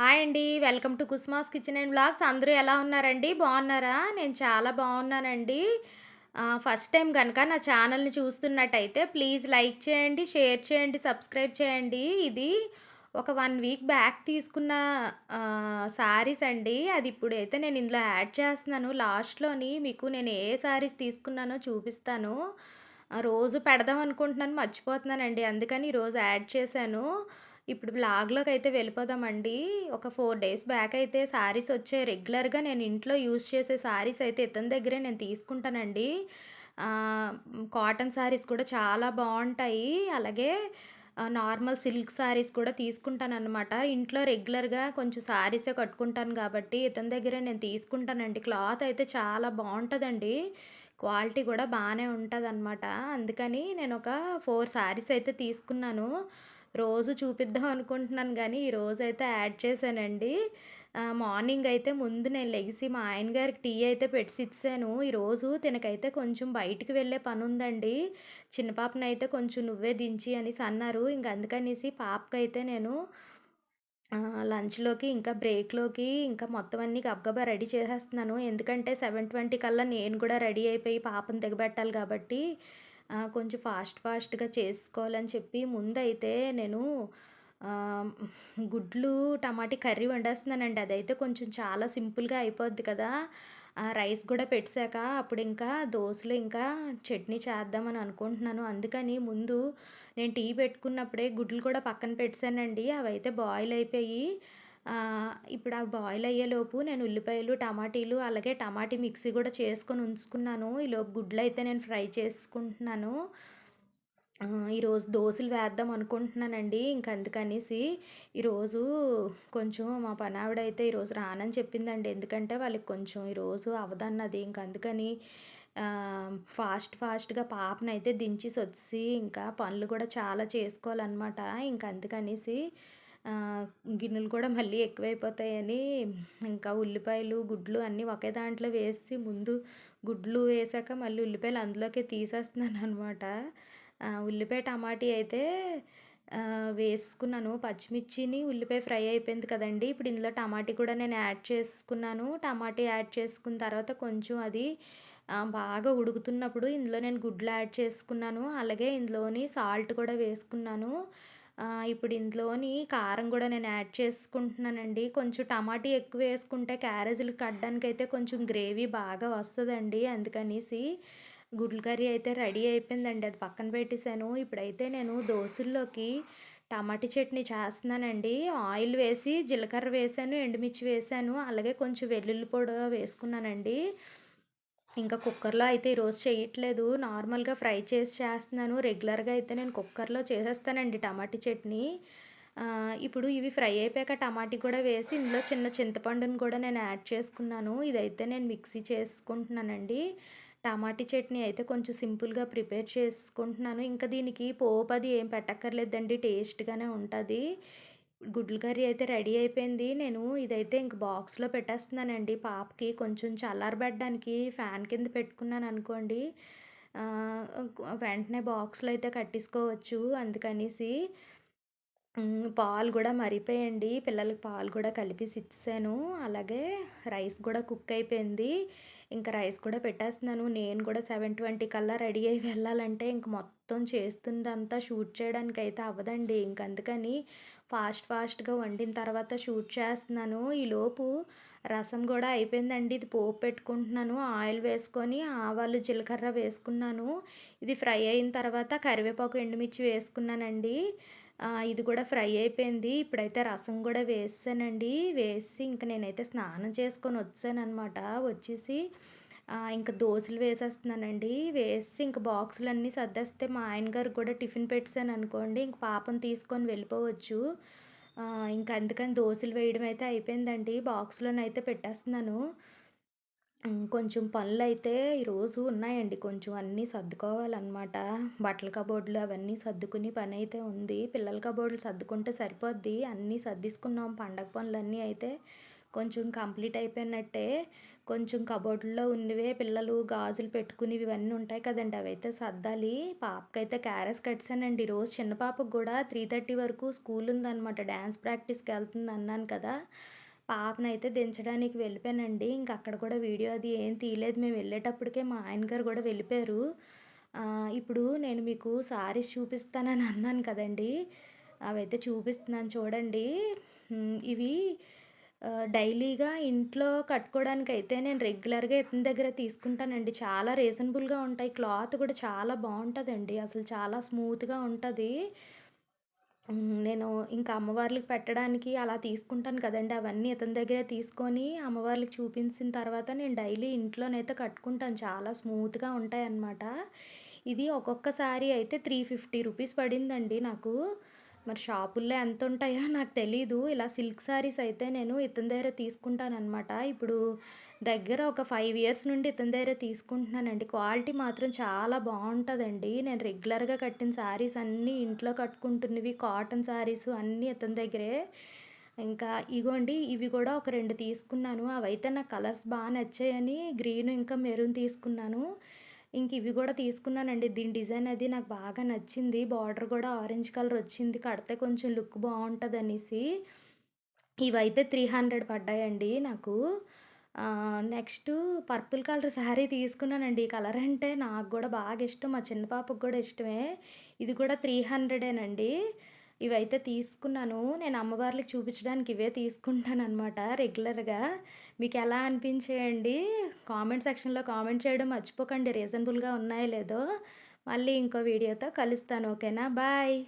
Hi అండి. Welcome to Kusma's kitchen and blogs అందరూ ఎలా ఉన్నారండి? బాగున్నారా? నేను చాలా బాగున్నానండి. ఫస్ట్ టైం కనుక నా ఛానల్‌ని చూస్తున్నట్టయితే ప్లీజ్ లైక్ చేయండి, షేర్ చేయండి, సబ్స్క్రైబ్ చేయండి. ఇది ఒక వన్ వీక్ బ్యాక్ తీసుకున్న శారీస్ అండి. అది ఇప్పుడైతే నేను ఇందులో యాడ్ చేస్తున్నాను. లాస్ట్‌లోని మీకు నేను ఏ శారీస్ తీసుకున్నానో చూపిస్తాను. రోజు పెడదాం అనుకుంటున్నాను మర్చిపోతున్నానండి. అందుకని ఈరోజు యాడ్ చేశాను. ఇప్పుడు వ్లాగ్‌లోకైతే వెళ్ళిపోదామండి. ఒక ఫోర్ డేస్ బ్యాక్ అయితే శారీస్ వచ్చాయి. రెగ్యులర్‌గా నేను ఇంట్లో యూజ్ చేసే శారీస్ అయితే ఇతని దగ్గరే నేను తీసుకుంటానండి. కాటన్ శారీస్ కూడా చాలా బాగుంటాయి అలాగే నార్మల్ సిల్క్ శారీస్ కూడా తీసుకుంటాననమాట. ఇంట్లో రెగ్యులర్‌గా కొంచెం శారీసే కట్టుకుంటాను కాబట్టి ఇతని దగ్గరే నేను తీసుకుంటానండి. క్లాత్ అయితే చాలా బాగుంటుందండి క్వాలిటీ కూడా బాగానే ఉంటుంది అందుకని నేను ఒక ఫోర్ శారీస్ అయితే తీసుకున్నాను. రోజు చూపిద్దాం అనుకుంటున్నాను కానీ ఈ రోజు అయితే యాడ్ చేశానండి. మార్నింగ్ అయితే ముందు నేను లెగిసి మా ఆయన గారికి టీ అయితే పెట్టిసిచ్చాను. ఈరోజు తినకైతే కొంచెం బయటికి వెళ్ళే పని ఉందండి చిన్న పాపనైతే కొంచెం నువ్వే దించి అనేసి అన్నారు. ఇంక అందుకనేసి పాపకైతే నేను లంచ్‌లోకి ఇంకా బ్రేక్‌లోకి ఇంకా మొత్తం అన్నీ గబగబా రెడీ చేసేస్తున్నాను. ఎందుకంటే 7:20 కల్లా నేను కూడా రెడీ అయిపోయి పాపని దిగబెట్టాలి కాబట్టి కొంచెం ఫాస్ట్ ఫాస్ట్‌గా చేసుకోవాలని చెప్పి ముందైతే నేను గుడ్లు టమాటా కర్రీ వండేస్తున్నానండి. అదైతే కొంచెం చాలా సింపుల్‌గా అయిపోద్ది కదా! రైస్ కూడా పెట్టాక అప్పుడు ఇంకా దోశలు ఇంకా చట్నీ చేద్దామని అనుకుంటున్నాను. అందుకని ముందు నేను టీ పెట్టుకున్నప్పుడే గుడ్లు కూడా పక్కన పెట్టేసానండి. అవైతే బాయిల్ అయిపోయి ఇప్పుడు అవి బాయిల్ అయ్యేలోపు నేను ఉల్లిపాయలు, టమాటీలు అలాగే టమాటీ మిక్సీ కూడా చేసుకొని ఉంచుకున్నాను. ఈలోపు గుడ్లు అయితే నేను ఫ్రై చేసుకుంటున్నాను. ఈరోజు దోశలు వేద్దాం అనుకుంటున్నానండి. ఇంక అందుకనేసి ఈరోజు కొంచెం మా పనావిడైతే ఈరోజు రానని చెప్పిందండి. ఎందుకంటే వాళ్ళకి కొంచెం ఈరోజు అవదన్నది ఇంక అందుకని ఫాస్ట్ ఫాస్ట్‌గా పాపనైతే వచ్చి ఇంకా పనులు కూడా చాలా చేసుకోవాలన్నమాట ఇంక అందుకనేసి గిన్నెలు కూడా మళ్ళీ ఎక్కువైపోతాయని ఇంకా ఉల్లిపాయలు, గుడ్లు అన్నీ ఒకే దాంట్లో వేసి ముందు గుడ్లు వేసాక మళ్ళీ ఉల్లిపాయలు అందులోకి తీసేస్తున్నాను అనమాట ఉల్లిపాయ, టమాటీ అయితే వేసుకున్నాను. పచ్చిమిర్చిని, ఉల్లిపాయ ఫ్రై అయిపోయింది కదండి ఇప్పుడు ఇందులో టమాటీ కూడా నేను యాడ్ చేసుకున్నాను. టమాటీ యాడ్ చేసుకున్న తర్వాత కొంచెం అది బాగా ఉడుకుతున్నప్పుడు ఇందులో నేను గుడ్లు యాడ్ చేసుకున్నాను. అలాగే ఇందులోని సాల్ట్ కూడా వేసుకున్నాను. ఇప్పుడు ఇందులోని కారం కూడా నేను యాడ్ చేసుకుంటున్నానండి. కొంచెం టమాటీ ఎక్కువ వేసుకుంటే క్యారేజీలు అయితే కొంచెం గ్రేవీ బాగా వస్తుందండి అందుకనేసి గుడ్లు కర్రీ అయితే రెడీ అయిపోయిందండి. అది పక్కన పెట్టేసాను. ఇప్పుడైతే నేను దోసల్లోకి టమాటీ చట్నీ చేస్తున్నానండి. ఆయిల్ వేసి, జీలకర్ర వేసాను ఎండుమిర్చి వేసాను అలాగే కొంచెం వెల్లుల్లి పొడి వేసుకున్నానండి. ఇంకా కుక్కర్‌లో అయితే ఈరోజు చేయట్లేదు. నార్మల్‌గా ఫ్రై చేసి చేస్తున్నాను. రెగ్యులర్‌గా అయితే నేను కుక్కర్‌లో చేసేస్తానండి టమాటీ చట్నీ. ఇప్పుడు ఇవి ఫ్రై అయిపోయాక టమాటీ కూడా వేసి ఇందులో చిన్న చింతపండుని కూడా నేను యాడ్ చేసుకున్నాను. ఇదైతే నేను మిక్సీ చేసుకుంటున్నానండి. టమాటీ చట్నీ అయితే కొంచెం సింపుల్‌గా ప్రిపేర్ చేసుకుంటున్నాను. ఇంకా దీనికి పోపు అది ఏం పెట్టక్కర్లేదండి. టేస్ట్‌గానే ఉంటుంది గుడ్లు కర్రీ అయితే రెడీ అయిపోయింది. నేను ఇదైతే ఇంక బాక్స్‌లో పెట్టేస్తున్నానండి పాపకి. కొంచెం చల్లారబెట్టడానికి ఫ్యాన్ కింద పెట్టుకున్నాను అనుకోండి వెంటనే బాక్స్‌లో అయితే కట్టేసుకోవచ్చు. అందుకనేసి పాలు కూడా మరిపోయండి పిల్లలకి పాలు కూడా కలిపేసి ఇచ్చేసాను. అలాగే రైస్ కూడా కుక్ అయిపోయింది. ఇంక రైస్ కూడా పెట్టేస్తున్నాను. నేను కూడా 7:20 కల్లా రెడీ అయ్యి వెళ్ళాలంటే ఇంక మొత్తం చేస్తుందంతా షూట్ చేయడానికైతే అవ్వదండి. ఇంక అందుకని ఫాస్ట్ ఫాస్ట్‌గా వండిన తర్వాత షూట్ చేస్తున్నాను. ఈలోపు రసం కూడా అయిపోయిందండి. ఇది పోపు పెట్టుకుంటున్నాను. ఆయిల్ వేసుకొని ఆవాలు, జీలకర్ర వేసుకున్నాను. ఇది ఫ్రై అయిన తర్వాత కరివేపాకు, ఎండుమిర్చి వేసుకున్నానండి. ఇది కూడా ఫ్రై అయిపోయింది. ఇప్పుడైతే రసం కూడా వేసానండి వేసి ఇంక నేనైతే స్నానం చేసుకొని వచ్చానమాట వచ్చేసి ఇంకా దోశలు వేసేస్తున్నానండి. వేసి ఇంక బాక్సులన్నీ సర్దేస్తే మా ఆయన గారికి కూడా టిఫిన్ పెట్టాను అనుకోండి ఇంక పాపం తీసుకొని వెళ్ళిపోవచ్చు. ఇంకా అందుకని దోశలు వేయడం అయితే అయిపోయిందండి. బాక్స్‌లోనైతే పెట్టేస్తున్నాను. కొంచెం కొంచెం పనులైతే ఈరోజు ఉన్నాయండి. కొంచెం అన్నీ సర్దుకోవాలన్నమాట బట్టల కబోర్డ్‌లు అవన్నీ సర్దుకుని పని అయితే ఉంది. పిల్లల కబోర్డ్‌లు సర్దుకుంటే సరిపోద్ది. అన్నీ సర్దిసుకున్నాం పండగ పనులన్నీ అయితే కొంచెం కంప్లీట్ అయిపోయినట్టే. కొంచెం కబోర్డ్‌లో ఉన్నవే పిల్లలు గాజులు పెట్టుకునేవి ఇవన్నీ ఉంటాయి కదండీ! అవైతే సర్దాలి. పాపకైతే క్యారెస్ కట్టేసానండి. రోజు చిన్న పాపకు గూడా 3:30 వరకు స్కూల్ ఉందన్నమాట డ్యాన్స్ ప్రాక్టీస్కి వెళ్తుంది అన్నాను కదా! పాపనైతే దించడానికి వెళ్ళిపోయానండి. ఇంక అక్కడ కూడా వీడియో అది ఏం తీయలేదు. మేము వెళ్ళేటప్పటికే మా ఆయన గారు కూడా వెళ్ళిపోయారు. ఇప్పుడు నేను మీకు సారీస్ చూపిస్తానని అన్నాను కదండీ! అవైతే చూపిస్తున్నాను చూడండి. ఇవి డైలీగా ఇంట్లో కట్టుకోవడానికి అయితే నేను రెగ్యులర్‌గా ఇతని దగ్గర తీసుకుంటానండి. చాలా రీజనబుల్‌గా ఉంటాయి. క్లాత్ కూడా చాలా బాగుంటుందండి అసలు చాలా స్మూత్‌గా ఉంటుంది నేను ఇంకా అమ్మవార్లకి పెట్టడానికి అలా తీసుకుంటాను కదండి అవన్నీ ఇతని దగ్గరే తీసుకొని అమ్మవార్లకి చూపించిన తర్వాత నేను డైలీ ఇంట్లోనైతే కట్టుకుంటాను. చాలా స్మూత్‌గా ఉంటాయన్నమాట. ఇది ఒక్కొక్కసారి అయితే త్రీ ఫిఫ్టీ రూపీస్ పడిందండి నాకు. మరి షాపుల్లో ఎంత ఉంటాయో నాకు తెలీదు. ఇలా సిల్క్ సారీస్ అయితే నేను ఇతని దగ్గర తీసుకుంటానమాట ఇప్పుడు దగ్గర ఒక ఫైవ్ ఇయర్స్ నుండి ఇతని దగ్గర తీసుకుంటున్నానండి. క్వాలిటీ మాత్రం చాలా బాగుంటుందండి నేను రెగ్యులర్‌గా కట్టిన శారీస్ అన్నీ ఇంట్లో కట్టుకుంటున్నవి కాటన్ సారీస్ అన్నీ ఇతని దగ్గరే. ఇంకా ఇగోండి ఇవి కూడా ఒక రెండు తీసుకున్నాను. అవైతే నా కలర్స్ బాగా నచ్చాయని గ్రీన్ ఇంకా మెరూన్ తీసుకున్నాను. ఇంక ఇవి కూడా తీసుకున్నానండి. దీని డిజైన్ అది నాకు బాగా నచ్చింది. బార్డర్ కూడా ఆరెంజ్ కలర్ వచ్చింది. కడితే కొంచెం లుక్ బావుంటదనేసి. ఇవైతే 300 పడ్డాయండి నాకు. నెక్స్ట్ పర్పుల్ కలర్ శారీ తీసుకున్నానండి. ఈ కలర్ అంటే నాకు కూడా బాగా ఇష్టం. మా చిన్న పాపకి కూడా ఇష్టమే. ఇది కూడా 300ఏనండి. ఇవైతే తీసుకున్నాను. నేను అమ్మవార్లకి చూపించడానికి ఇవే తీసుకుంటాను అనమాట రెగ్యులర్‌గా. మీకు ఎలా అనిపించేయండి కామెంట్ సెక్షన్‌లో కామెంట్ చేయడం మర్చిపోకండి. రీజనబుల్‌గా ఉన్నాయో లేదో. మళ్ళీ ఇంకో వీడియోతో కలుస్తాను. ఓకేనా? బాయ్.